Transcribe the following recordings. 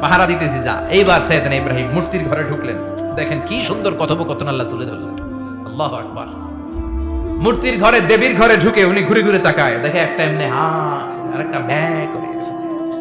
পাহারা দিতেছি, যা। এইবার সাইয়েদিন ইব্রাহিম মূর্তির ঘরে ঢুকলেন। দেখেন কি সুন্দর কথোপকথন আল্লাহ তুলে ধরলেন। আল্লাহু আকবার। মূর্তির ঘরে, দেবীর ঘরে ঢুকে উনি ঘুরে ঘুরে তাকায়। দেখে একটা এমনি হা আর একটা ব্যাগ করে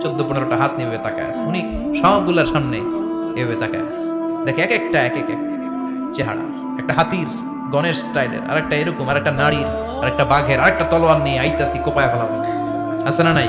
চোদ্দ পনেরোটা হাত নিয়ে তাকায় আছে। উনি সবগুলার সামনে এভাবে তাকায় আছে। দেখে এক একটা, এক এক চেহারা। একটা হাতির, গণেশ স্টাইলের। আর একটা এরকম আর একটা নারীর আর একটা বাঘের আর একটা তলোয়ার নিয়ে আইতাছি, কোপায় ফেলাবো। আছে না নাই?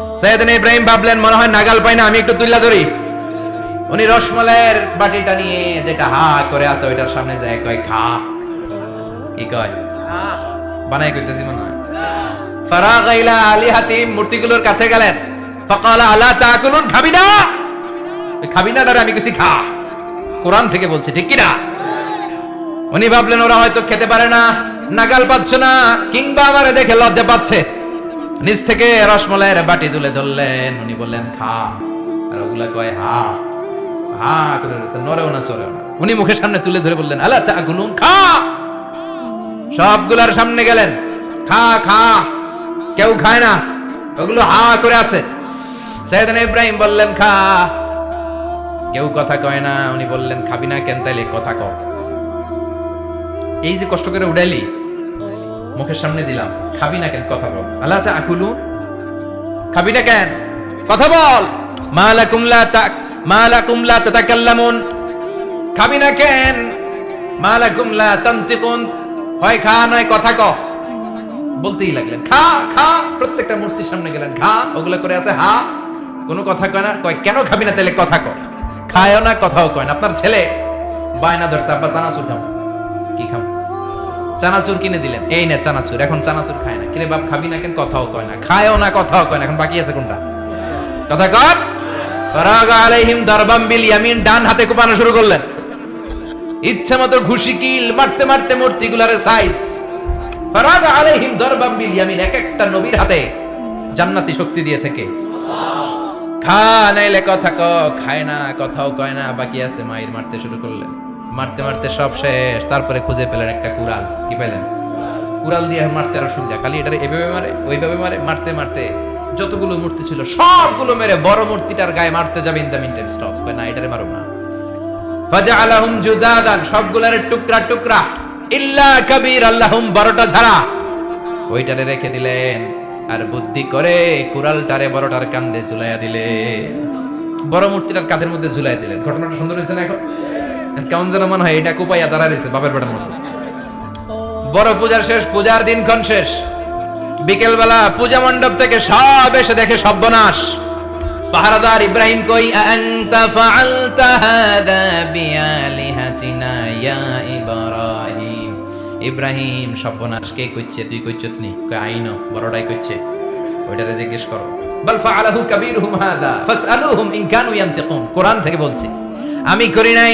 সৈয়দান ইব্রাহিম ভাবলেন, মনে হয় নাগাল পাই না, আমি একটু তুইলা ধরি। উনি রসমলাইয়ের বাটিটা নিয়ে যেটা হা করে আছে, ওইটার সামনে যায়, কয়, খা। কি কয়? বানাই কইতেছি মনে হয়। ফারাগ ইলা আলী হাতিম মূর্তিগুলোর কাছে গেলেন। ফাকালা, আলা তাকুলুন খাবি না খাবি না আমি কিছু খা। কোরআন থেকে বলছে, ঠিক কি না উনি ভাবলেন, ওরা হয়তো খেতে পারে না, নাগাল পাচ্ছে না, কিংবা আমারে দেখে লজ্জা পাচ্ছে। নিচ থেকে রসমলাইয়ের বাটি তুলে ধরলেন। উনি বললেন, খা। আর ওগুলা কয়, হা। হা, করে রয়েছে না, সরেও না। উনি মুখের সামনে তুলে ধরে বললেন, আলা চা গুলুন খা। সবগুলার সামনে গেলেন, খা খা। কেউ খায় না, ওগুলো হা করে আছে। সৈয়দান ইব্রাহিম বললেন, খা। কেউ কথা কয় না, উনি বললেন, খাবি না কেন তাইলে কথা কও এই যে কষ্ট করে উড়াইলি মুখের সামনে দিলাম। খাবি না কেন? কথা বল। আল্লাহ চা আকুলু খাবি না কেন? কথা বল। মালা কুমলা তাক মালাকুম লা তাতাকাল্লামুন। খাবি না কেন? মালাকুম লা তানতিকুন। হয় খা, নয় কথা ক। বলতেই লাগলেন, খা খা। প্রত্যেকটা মূর্তির সামনে গেলেন, খা। ওগুলা করে আছে, হা। কোনো কথা কয় না। কয়, কেন খাবি না তাহলে কথা কর খায়ও না, কথাও কয় না। আপনার ছেলে বায়না ধরছে, আব্বা চানাচুর খাও। কি খাও চানাচুর কিনে দিলেন। এই না চানাচুর, এখন চানাচুর খায় না। কিরে বাপ, খাবি না কেন? কথাও কয় না। খায়ও না, কথাও কয় না। এখন বাকি আছে কোনটা? কথা কর। আলাইহিম দারবাম বিল ইয়ামিন, ডান হাতে কোপানো শুরু করলেন। ইচ্ছা মতো ঘুষি, কিল, মারতে মারতে সাইজ আলাইহিম দারবাম বিল ইয়ামিন, এক একটা নবীর হাতে জান্নাতি শক্তি দিয়েছে কে? খা, নাইলে কথা ক। খায় না, কথাও কয় না। বাকি আছে মায়ের মারতে শুরু করলেন। মারতে মারতে সব শেষ। তারপরে খুঁজে পেলেন একটা কুড়াল। কি পেলেন? কুড়াল দিয়ে মারতে আরও সুবিধা খালি এটারে এভাবে মারে, ওইভাবে মারে, মারতে মারতে যতগুলো মূর্তি ছিল, সবগুলো মেরে বড় মূর্তিটার গায়ে মারতে যাবে ইন দ্য মিনটেন স্টপ না, এটারে মারো না। ফাজা আলাহুম জুদাদান, সবগুলার টুকরা টুকরা। ইল্লা কবির আল্লাহুম বড়টা ছাড়া ওইটারে রেখে দিলেন। আর বুদ্ধি করে কুড়ালটারে বড়টার কান্দে ঝুলাইয়া দিলে বড় মূর্তিটার কাঁধের মধ্যে ঝুলাই দিলেন। ঘটনাটা সুন্দর হয়েছে না এখন? কেমন যেন মনে হয় এটা কোপাইয়া দাঁড়া বাপের বেটার মতো। বড় পূজার শেষ, পূজার দিনক্ষণ শেষ। বিকেল বেলা পূজা মণ্ডপ থেকে সব এসে দেখে সর্বনাশ। পাহারাদার ইব্রাহিম কই আনতা ফাআলতা হাদা বিআলিহাতিনা ইয়া ইব্রাহিম? ইব্রাহিম, সর্বনাশ, কে কইছে? তুই কইছত নি? কই আইনো বড়টাই কইছে। ওইটারে জিজ্ঞেস করো। বাল ফাআলাহু কাবীরুহুম হাদা ফাসআলুহুম ইন কানু ইয়ান্তিকুন। কোরআন থেকে বলছে, আমি করি নাই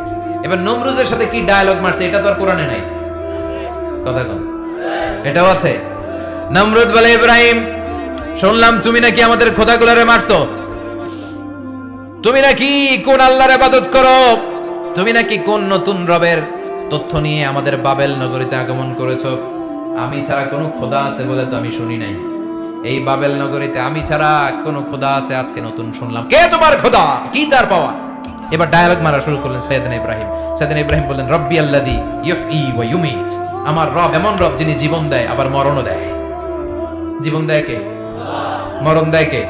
এবার নমরুজের সাথে কি ডায়লগ মারছে, এটা তো আর কোরআনে নাই। কথা কম এটাও আছে। নমরুদ বলে, ইব্রাহিম, শুনলাম তুমি নাকি আমাদের খোদাগুলারে মারছো। তুমি নাকি কোন আল্লাহর ইবাদত করো? তুমি নাকি কোন নতুন রবের তথ্য নিয়ে আমাদের বাবেল নগরীতে আগমন করেছ? আমি ছাড়া কোনো খোদা আছে বলে তো আমি শুনি নাই। এই বাবেল নগরীতে আমি ছাড়া কোনো খোদা আছে, আজকে নতুন শুনলাম। কে তোমার খোদা? কি তার পাওয়া? এবার ডায়ালগ মারা শুরু করলেন সৈয়দিন ইব্রাহিম। সৈয়দিন ইব্রাহিম বললেন, রব্বি আল্লাদি ইউহয়ি ওয়া ইউমিত। আমার রব এমন রব যিনি জীবন দেয়, আবার মরণও দেয়। জীবন দেয় কে? মরণ দেয় কে?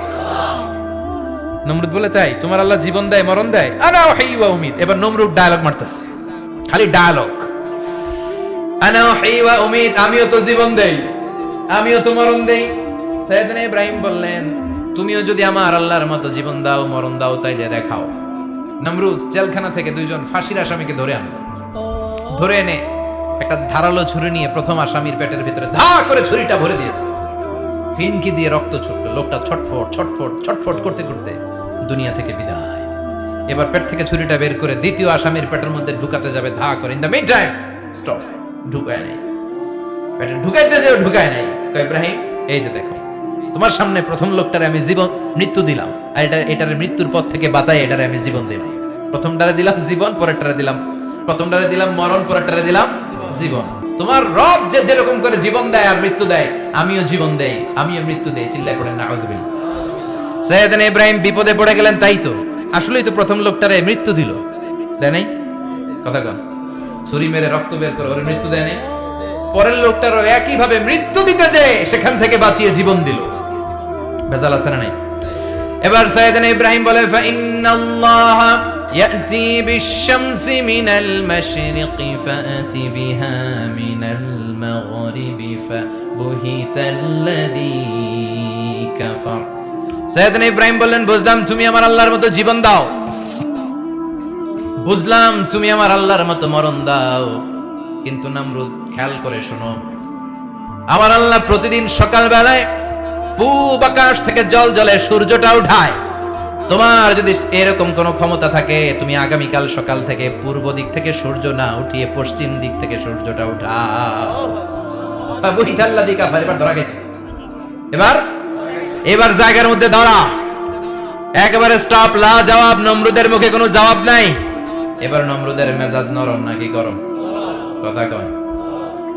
নমরুদ বলে, তাই, তোমার আল্লাহ জীবন দেয়, মরণ দেয়? আনা ওয়াহি ওয়া উমিদ এবার নমরুদ ডায়লগ মারতেছে। খালি ডায়লগ আনা ওয়াহি ওয়া উমিদ আমিও তো জীবন দেই, আমিও তো মরণ দেই। সাইয়েদনা ইব্রাহিম বললেন, তুমিও যদি আমার আল্লাহর মতো জীবন দাও, মরণ দাও, তাইলে দেখাও। নমরুদ জেলখানা থেকে দুইজন ফাঁসির আসামিকে ধরে আনলো। ধরে এনে একটা ধারালো ছুরি নিয়ে প্রথম আসামির পেটের ভিতরে ধা করে ছুরিটা ভরে দিয়েছে। ফিনকি দিয়ে রক্ত ছুটলো, লোকটা ছটফট ছটফট ছটফট করতে করতে দুনিয়া থেকে বিদায়। এবার পেট থেকে ছুরিটা বের করে দ্বিতীয় আসামির পেটের মধ্যে ঢুকাতে যাবে, ধা করে। In the mid time stop ঢুকায় নাই। পেটে ঢুকাইতে যে ঢুকায় নাই। ইব্রাহিম, এই যে দেখো, তোমার সামনে প্রথম লোকটারে আমি জীবন, মৃত্যু দিলাম। আর এটা এটার মৃত্যুর পথ থেকে বাঁচাই, এটারে আমি জীবন দিলাম। প্রথমটারে দিলাম জীবন, পরেরটারে দিলাম প্রথমটারে দিলাম মরণ, পরেরটারে দিলাম জীবন। তোমার রব যে যেরকম করে জীবন দেয় আর মৃত্যু দেয়, আমিও জীবন দেই, আমিও মৃত্যু দেই, চিল্লায় পড়েন না আউযুবিল্লাহ সৈয়দনা ইব্রাহিম বিপদে পড়ে গেলেন, তাই তো? আসলেই তো প্রথম লোকটারে মৃত্যু দিল। দেয় নাই? কথা কন। ছুরি মেরে রক্ত বের করে, ওর মৃত্যু দেয় নাই? পরের লোকটারও একই ভাবে মৃত্যু দিতে যে সেখান থেকে বাঁচিয়ে জীবন দিল। ভেজাল আছে না নাই? এবার সৈয়দনা ইব্রাহিম বলে ফাইন্নাল্লাহ ইয়াতি বিশ-শামসি মিনাল মাশরিকি ফাআতি বিহা মিনাল মাগরিবি ফাবুহিতাল্লাযী কাফার। সৈয়দনা ইব্রাহিম বললেন, বুঝলাম তুমি আমার আল্লাহর মতো জীবন দাও। বুঝলাম তুমি আমার আল্লাহর মতো মরণ দাও। কিন্তু নামরুদ, খেয়াল করে শোনো, আমার আল্লাহ প্রতিদিন সকাল বেলায় পূব আকাশ থেকে জল জলে সূর্যটা উঠায়। তোমার যদি এরকম কোনো ক্ষমতা থাকে, তুমি আগামীকাল সকাল থেকে পূর্ব দিক থেকে সূর্য না উঠিয়ে পশ্চিম দিক থেকে সূর্যটা উঠাও। এবার ধরা গেছে। এবার? এবার জায়গার মধ্যে ধরা। একেবারে স্টপ লা জবাব নমরুদের মুখে কোনো জবাব নাই। এবার নমরুদের মেজাজ নরম নাকি গরম? কথা কয়।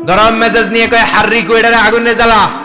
গরম মেজাজ নিয়ে কয়, হাররি কইডারে আগুনে জ্বালা।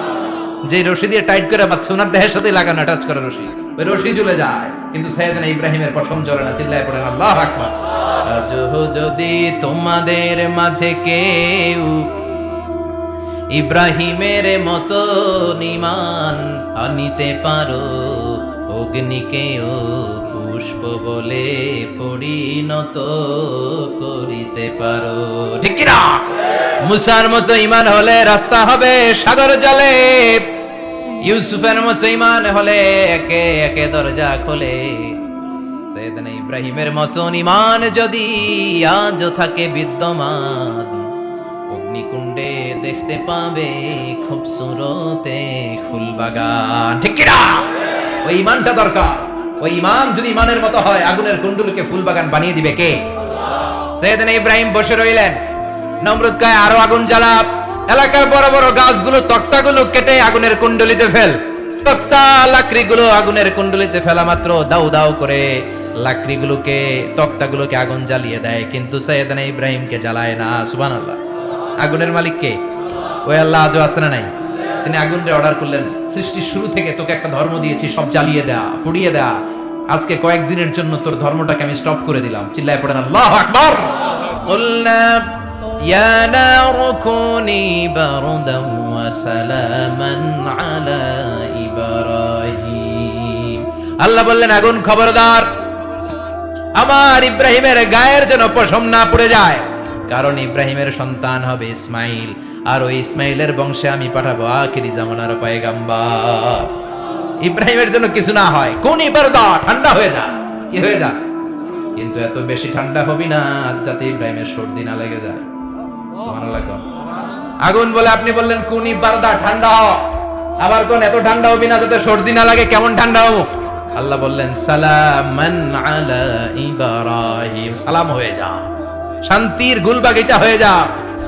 যে রশি দিয়ে টাইট করে পাচ্ছে ওনার দেহের সাথে লাগানো অ্যাটাচ করা রশি। ওই রশি চলে যায়। কিন্তু সৈয়দনা ইব্রাহিমের পশম জ্বলে না, চিল্লায় পড়েন, আল্লাহ আকবার। আজহ যদি তোমাদের মাঝে কেউ ইব্রাহিমের মতো নিমান আনিতে পারো, অগ্নিকেও পুষ্প বলে পরিণত করিতে পারো। ঠিক কিনা? মুসার মতো ইমান হলে রাস্তা হবে সাগর জলে। ইউসুফের মতো ইমান হলে একে একে দরজা খোলে। সৈয়দনা ইব্রাহিমের মতন ইমান যদি আজও থাকে বিদ্যমান, অগ্নিকুণ্ডে দেখতে পাবে খুব সুরতে ফুল বাগান ঠিক কিনা? ওই ইমানটা দরকার। ওই ইমান যদি ইমানের মতো হয়, আগুনের কুণ্ডুলকে ফুল বাগান বানিয়ে দিবে কে? সৈয়দনা ইব্রাহিম বসে রইলেন। নমরুদ কয়, আরও আগুন জ্বালা এলাকার বড় বড় গাছগুলো, তক্তাগুলো কেটে আগুনের কুণ্ডলিতে ফেল। তক্তা, লাকড়িগুলো আগুনের কুণ্ডলিতে ফেলা মাত্র দাউ দাউ করে লাকড়িগুলোকে, তক্তাগুলোকে আগুন জ্বালিয়ে দেয়। কিন্তু সৈয়দানা ইব্রাহিমকে জ্বালায় না, সুবহানাল্লাহ। আগুনের মালিক কে? ওই আল্লাহ আজও না নাই? তিনি আগুনরে অর্ডার করলেন সৃষ্টির শুরু থেকে তোকে একটা ধর্ম দিয়েছি সব জ্বালিয়ে দেয়া পুড়িয়ে দেয়া আজকে কয়েকদিনের জন্য তোর ধর্মটাকে আমি স্টপ করে দিলাম চিল্লায় পড়েন আল্লাহ আকবার قلنا يا نار كوني بردا وسلاما على إبراهيم আল্লাহ বললেন আগুন খবরদার আমার ইব্রাহিমের গায়ের যেন পশম না পড়ে যায় কারণ ইব্রাহিমের সন্তান হবে ইসমাইল আর ওই ইসমাইলের বংশে আমি পাঠাবো। আখিরি জামানার পয়গাম্বার। ইব্রাহিমের জন্য কিছু না হয়। কোন ঠান্ডা হয়ে যা কি হয়ে যা কিন্তু এত বেশি ঠান্ডা হবি না যাতে ইব্রাহিমের সর্দি না লেগে যায়। আগুন বলে আপনি বললেন, কোন ইবারদা ঠান্ডা হ আবার কোন এত ঠান্ডা হবি না যাতে সর্দি না লাগে, কেমন ঠান্ডা হব আল্লাহ বললেন, সালামান আলা ইব্রাহিম। সালাম হয়ে যা। শান্তির গুলবাগিচা হয়ে যা।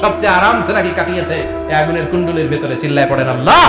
সবচেয়ে আরামসে নাকি কাটিয়েছে? আগুনের কুণ্ডলের ভেতরে চিল্লায় পড়েন আল্লাহ